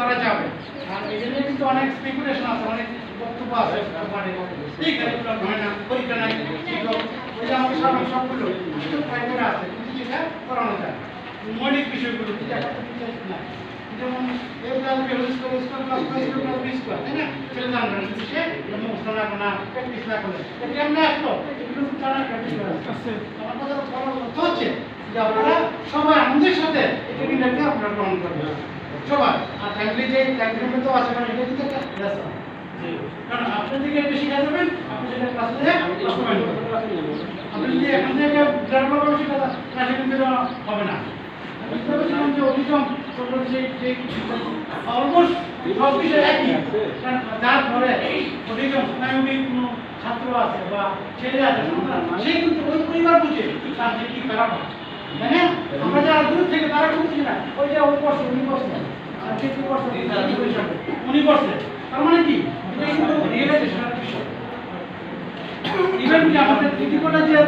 তারা যাবে। আর এই জন্য কিন্তু অনেক স্পেকুলেশন আছে অনেক বক্তব্য আছে। মানে এই কারিকুলাম হয় না পরীক্ষা নাই শিক্ষক আমাদের সব সবগুলো কিছু আছে কিন্তু করানো যায়। মৌলিক বিষয়গুলো কিন্তু একটা কিছু না যেমন a plus b whole square square plus plus square plus b square তাই না? সেটা জানবেন কিন্তু সে মুখস্থ না করে না প্র্যাকটিস না। করে এটা কেমনে আসলো? এগুলো জানার প্র্যাকটিস করে। আমার কথা বড় কথা হচ্ছে যে আপনারা সবাই আমাদের সাথে এটা একটা আপনারা গ্রহণ করবেন। আর ফ্যামিলি যে তো আছে কারণ এটা কিন্তু কারণ আপনি থেকে বেশি কাজ করবেন আপনি যেটা ক্লাসে আপনি যদি এখান থেকে গ্রাম করবেন সেটা ক্লাসে কিন্তু হবে না। বুঝতে পারছিলাম যে অভিগম অলমোস্ট সব বিষয় একই। যার ঘরে অভিগম স্নায়বিক কোনো ছাত্র আছে বা ছেলে আছে সে কিন্তু ওই পরিবার বুঝে তার যে কি খারাপ হয়। তাই না? তারা না। ওই যে করছে উনি করছে। আর সে কি করছে? উনি করছে। তার মানে কি? এটা কিন্তু রিয়েলাইজেশনের বিষয়। ইভেন কি আমাদের ডিগ্রি কলেজের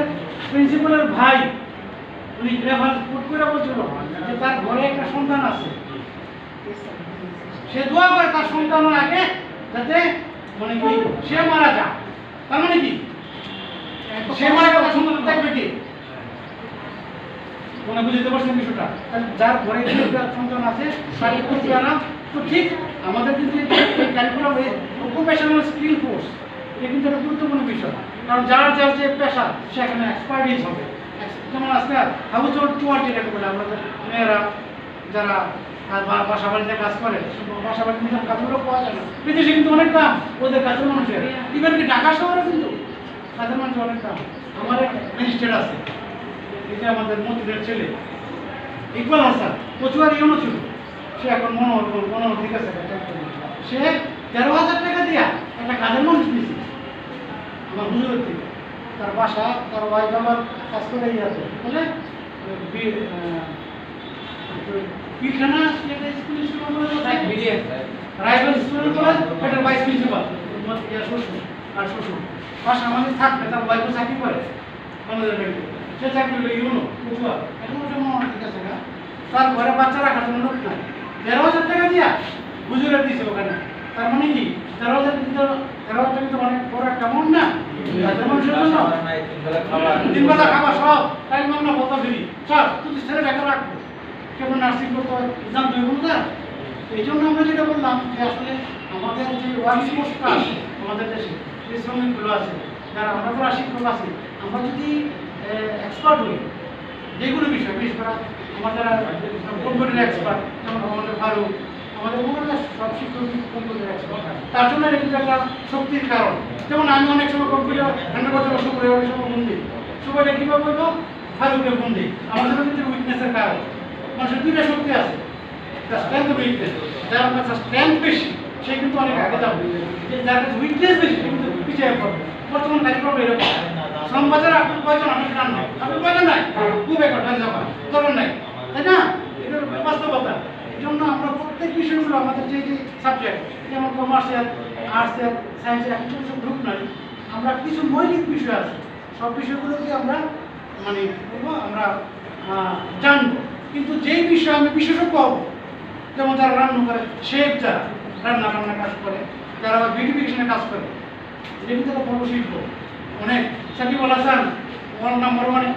প্রিন্সিপালের ভাই উনি রেফারেন্স কোট করে বলছিল যে তার ঘরে একটা সন্তান আছে। সে দোয়া করে তার সন্তানের আগে যাতে মানে কি সে মারা যায় তার মানে কি? সে মারা গেলে সন্তান দেখবে কি? মনে বুঝতে পারছেন বিষয়টা? যার ঘরে সন্তান আছে তার পেয়ারা তো ঠিক আমাদের কিন্তু ক্যারিকুলাম অকুপেশনাল স্কিল কোর্স এটা কিন্তু একটা গুরুত্বপূর্ণ বিষয়। কারণ যার যার যে পেশা সেখানে এক্সপার্টিস হবে। যেমন আজকে হাউস হোল্ড টুয়ার্টি রেখে বলে আমাদের মেয়েরা, যারা বাসা বাড়িতে কাজ করে বাসা বাড়িতে নিজের কাজগুলো পাওয়া যায় না। বিদেশে কিন্তু অনেক দাম ওদের কাজের মানুষের। ইভেন কি ঢাকা শহরে কিন্তু কাজের মানুষের অনেক দাম। আমার এক ম্যাজিস্ট্রেট আছে এটা আমাদের মন্ত্রীর ছেলে। ইকবাল হাসান কচুয়ার ইউনো ছিল? সে এখন মনো মনো ঠিক আছে সে তেরো হাজার টাকা দিয়া একটা কাজের মানুষ নিয়েছে। আমার হুজুরের থেকে। তার বাসা তার ওয়াইফ আমার কাজ করে আছে। বলে রাইভাল স্কুল কলেজ এটার ভাইস প্রিন্সিপাল। আর শ্বশুর বাসা আমাদের থাকবে তার ওয়াইফও চাকরি করে। আমাদের ব্যাংকে সে চাকরি করে ইউনো বুঝবা? এখন ওটা মনে ঠিক আছে না তার ঘরে বাচ্চা রাখার জন্য লোক নাই তেরো হাজার টাকা দিয়া হুজুরে দিছে ওখানে। তার মানে কি? তেরো হাজার কিন্তু তেরো হাজার কিন্তু অনেক বড় একটা মন না? তিন বেলা খাবার। সব। টাইম মান্য কত ফ্রি সব তুই ছেলে টাকা রাখব। কেমন নার্সিং করতে এক্সাম তুই বলতে এই জন্য আমরা যেটা বললাম যে আসলে আমাদের যে ওয়ার্ক ফোর্সটা আছে আমাদের দেশে যে শ্রমিকগুলো আছে যারা আমরা যারা শিক্ষক আছি আমরা যদি এক্সপার্ট হই। যে কোনো বিষয়, বিশেষ করে আমার যারা কম্পিউটার এক্সপার্ট যেমন আমাদের ফারুক, আমাদের মনে সব শিক্ষক কম্পিউটার এক্সপার্ট তার জন্য এটা কিন্তু একটা শক্তির কারণ। যেমন আমি অনেক সময় কম্পিউটার হ্যান্ডেল করতে সুপার অনেক সময় দিই। সুপারটা কীভাবে বলব? ফারুককে ফোন দিই। আমাদের কিন্তু উইকনেসের কারণ। মানুষের দুইটা শক্তি আছে স্ট্রেংথ উইকনেস যার কাছে স্ট্রেংথ বেশি সে কিন্তু অনেক আগে যাবে। যে উইকনেস বেশি কিন্তু পিছিয়ে পড়বে। বর্তমান কার্যক্রম এরকম। বাজারে আপনার কয়জন? আপনি জান না। আপনার কয়জন নাই? খুব একটা হয়ে যাবে তখন নাই। তাই না? এটা বাস্তবতা। এই জন্য আমরা প্রত্যেক বিষয়গুলো আমাদের যে যে সাবজেক্ট যেমন কমার্সিয়াল আর্টসের সায়েন্সের একটা কিছু গ্রুপ নাই। আমরা কিছু মৌলিক বিষয় আছে। সব বিষয়গুলোকে আমরা মানে আমরা জানব। কিন্তু যেই বিষয়ে আমি বিশেষজ্ঞ হব, যেমন যারা রান্না করে, শেফ যারা রান্না বান্না কাজ করে। যারা বিউটিফিকেশনে কাজ করে এটা কিন্তু একটা বড় শিল্প অনেক। সাকিব আল হাসান ওয়ান নাম্বার ওয়ানে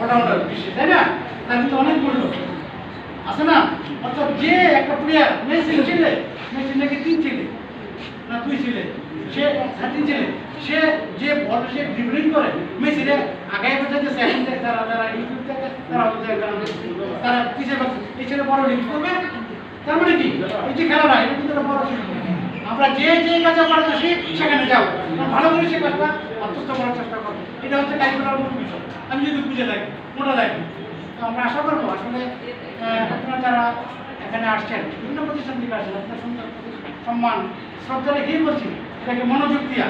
অলরাউন্ডার বিশ্বে তাই না? তার কিন্তু অনেক মূল্য আছে না? অর্থাৎ যে একটা প্লেয়ার মেসি ছেলে মেসি নাকি তিন ছেলে? না দুই ছেলে। সে হ্যাঁ, তিন ছেলে। সে যে বল সে ড্রিবলিং করে মেসি রে আগে বোঝাতে সেকেন্ড থেকে তারা যারা ইউটিউব থেকে তারা তারা পিছিয়ে এই ছেলে বড় লিগ করবে। তার মানে কি? এই যে খেলাটা এটা কিন্তু একটা বড় আমরা যে যে কাজে পারতেছি সেখানে যাব ভালো করে সে কাজটা আত্মস্থ করার চেষ্টা করব। এটা হচ্ছে কারিকুলার মূল বিষয়। আমি যদি বুঝে থাকি, মোটা থাকি, তো আমরা আশা করব আসলে আপনারা যারা এখানে আসছেন, বিভিন্ন প্রতিষ্ঠান থেকে আসছেন আপনার সুন্দর সম্মান, শ্রদ্ধা রেখেই বলছি, এটাকে মনোযোগ দিয়া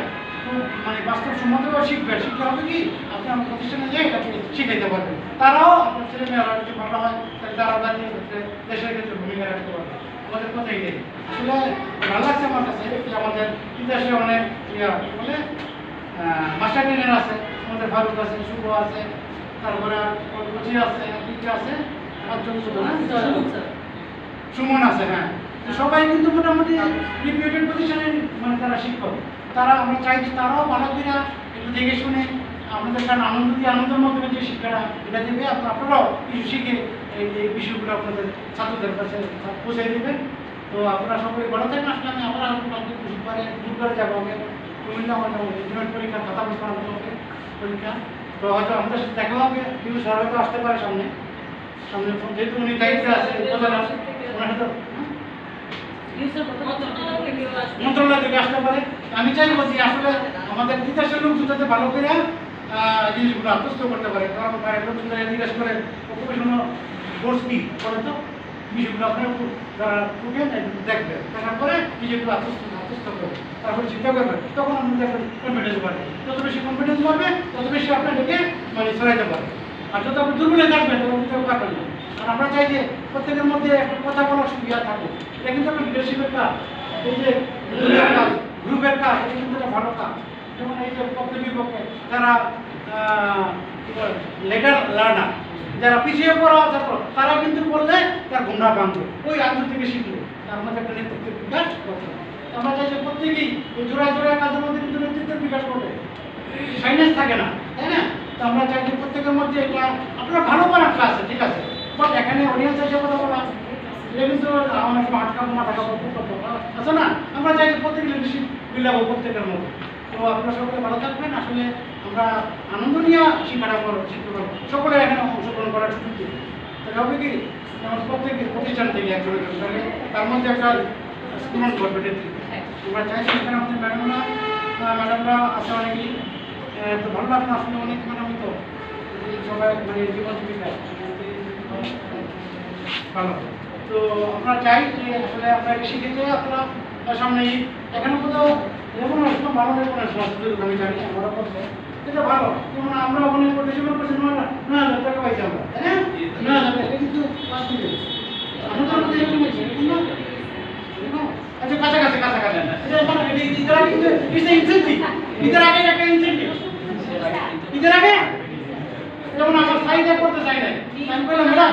মানে বাস্তব সম্মতভাবে শিখবেন। শিখতে হবে কি? আপনি আমার প্রতিষ্ঠানে যেয়ে এটাকে শিখাইতে পারবেন। তারাও আপনার ছেলে মেয়েরা যদি ভালো হয় দেশের ক্ষেত্রে ভূমিকা রাখতে পারবে। আমাদের কথাই নেই। আসলে ভালো লাগছে আমার কাছে আমাদের ইতিহাসে অনেক ইয়া বলে মাস্টার ট্রেনার আছে আমাদের ফারুক আছে শুভ আছে তারপরে কচি আছে পিঠা আছে? সুমন আছে হ্যাঁ। সবাই কিন্তু মোটামুটি রিপিউটেড মানে তারা শিক্ষক। তারা আমরা চাইছি তারাও ভালো করে একটু দেখে শুনে আমাদের কারণ আনন্দ দিয়ে আনন্দের মাধ্যমে যে শিক্ষাটা। এটা দেবে আপনারাও কিছু শিখে এই বিষয়গুলো আপনাদের ছাত্রদের কাছে পৌঁছে দেবেন। তো আপনারা সবাই ভালো থাকেন। আসলে আমি আবার আপনাদের বুধবারে বুধবারে যাব আমি। কুমিল্লা আমার ইন্টারনেট পরীক্ষা খাতা বলতে হবে পরীক্ষা। তো হয়তো আমাদের সাথে দেখা হবে। কিন্তু স্যার হয়তো আসতে পারে সামনে। সামনে যেহেতু উনি দায়িত্বে আছে ওনার সাথে? মন্ত্রণালয় থেকে আসতে পারে। আমি চাইব যে আসলে আমাদের তিতাসের লোক যাতে ভালো করে জিনিসগুলো আত্মস্থ করতে পারে। কারণ বাইরের লোক যারা জিজ্ঞেস করে অকুপেশন কোর্স কি? করে তো। বিষয়গুলো আপনার যারা ঢুকেন দেখবেন। দেখার পরে নিজেগুলো আত্মস্থ আত্মস্থ করবে তারপরে চিন্তা করবেন, তখন আপনি দেখবেন কনফিডেন্স বাড়বে। যত বেশি কনফিডেন্স বাড়বে, তত বেশি আপনাদেরকে মানে ছড়াইতে পারবে। আর যত আপনি দুর্বলে থাকবেন তখন কিন্তু পারবেন না। আর আমরা চাই যে প্রত্যেকের মধ্যে একটা কথা বলার সুবিধা থাকে এটা কিন্তু একটা লিডারশিপের কাজ। এই যে গ্রুপের কাজ, এটা কিন্তু একটা ভালো কাজ। যেমন এই যে পক্ষে বিপক্ষে যারা লেটার লার্নার, যারা পিছিয়ে পড়া ছাত্র তারা কিন্তু বললে তার গুণা ভাঙবে ওই আন্দোলন থেকে শিখলো। তার মধ্যে একটা নেতৃত্বের বিকাশ করতে আমরা চাই যে প্রত্যেকেই ওই জোড়ায় জোড়ায় কাজের মধ্যে কিন্তু নেতৃত্বের বিকাশ করবে সাইন্স থাকে না, তাই না? তো আমরা চাই যে প্রত্যেকের মধ্যে এটা আপনারা ভালো করার ক্লাস ঠিক আছে? বাট এখানে অডিয়েন্স এসে কথা বলা এটা কিন্তু আমার আটকা মাথা কাপড় আছে না? আমরা চাই যে প্রত্যেক লিডারশিপ বিলাবো প্রত্যেকের মধ্যে। তো আপনারা সকলে ভালো থাকবেন। আসলে আমরা আনন্দ নিয়ে শিক্ষাটা শিখতে পারব সকলে এখানে অংশগ্রহণ করার সুযোগ দিই তাহলে হবে কি? আমার প্রত্যেক প্রতিষ্ঠান থেকে একজন থাকে তার মধ্যে একটা স্টুডেন্ট করবে আমরা চাইছি এখানে আমাদের ম্যাডামরা ম্যাডামরা আছে অনেকেই তো ভালো লাগল আসলে অনেক ম্যাডাম তো। সবাই মানে জীবন জীবিকায় ভালো। তো আমরা চাই যে আসলে আমরা শিখেছি আপনারা সামনে এখানে কোথাও যেমন আসলে ভালো রেকর্ড আসলে আমি জানি, আমরা করতে এটা ভালো। যেমন আমরা ওখানে পরিচালনা করছি নয় নয় হাজার টাকা পাইছি আমরা, তাই না? টাকা, কিন্তু পাঁচ দিকে আমাদের এরকম এরকম না? এরকম? আচ্ছা কাছাকাছি কাছাকাছি। মানে ঈদের আগে কিন্তু it's a আগে একটা ইনসেন্টিভ ঈদের আগে? যেমন আমার সাইডে করতে চাই নাই। আমি বললাম ম্যাডাম